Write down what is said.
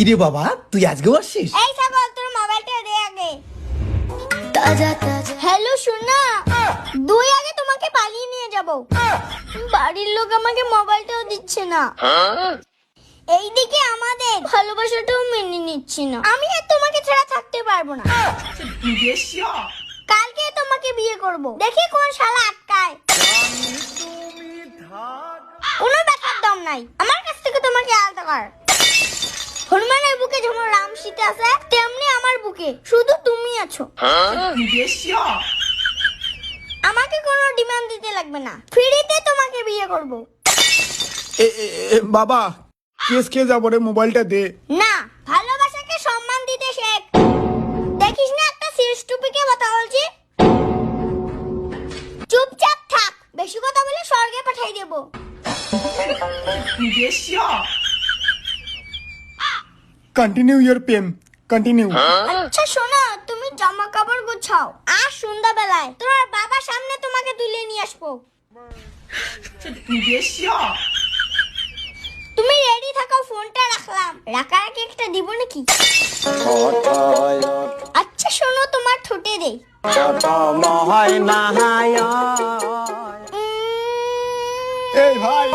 কিরে বাবা তুই আজকেও আসছিস? এই ছাগল তোর মোবাইলটা দে আগে। তাজা তাজা। হ্যালো সোনা। দুই আগে তোমাকে পালিয়ে নিয়ে যাব। বাড়ির লোক আমাকে মোবাইলটাও দিচ্ছে না। এইদিকে আমাদের ভালোবাসাটাও মেনে নিচ্ছে না। আমি আর তোমাকে ছাড়া থাকতে পারব না। কালকে তোমাকে বিয়ে করব। দেখি কোন শালা আটকায়। কোনো ব্যাপার দম নাই। আমার কাছ থেকে তোমাকে আলাদা কর। আছে তেমনি আমার বুকে। শুধু তুমি আছো। আমাকে কোনো ডিমান্ড দিতে লাগবে না। ফ্রিতে তোমাকে বিয়ে করব। বাবা কেস খেয়ে যাব রে মোবাইলটা দে। না ভালোবাসাকে সম্মান দিতে শেখ। দেখিস না একটা সিরিজ টুপিকে কথা বলছি? চুপচাপ থাক বেশি কথা বলে স্বর্গে পাঠাই দেব। কন্টিনিউ ইউর প্রেম কন্টিনিউ আচ্ছা শোনো তুমি জামা কাপড় গুছাও। আর সন্ধ্যাবেলায় তোমার বাবার সামনে তোমাকে তুলে নিয়ে আসব। তুমি রেডি থাকো ফোনটা রাখলাম। রাখার আগে একটা দিব নাকি? আচ্ছা শোনো তোমার ঠোঁটে দে এই ভাই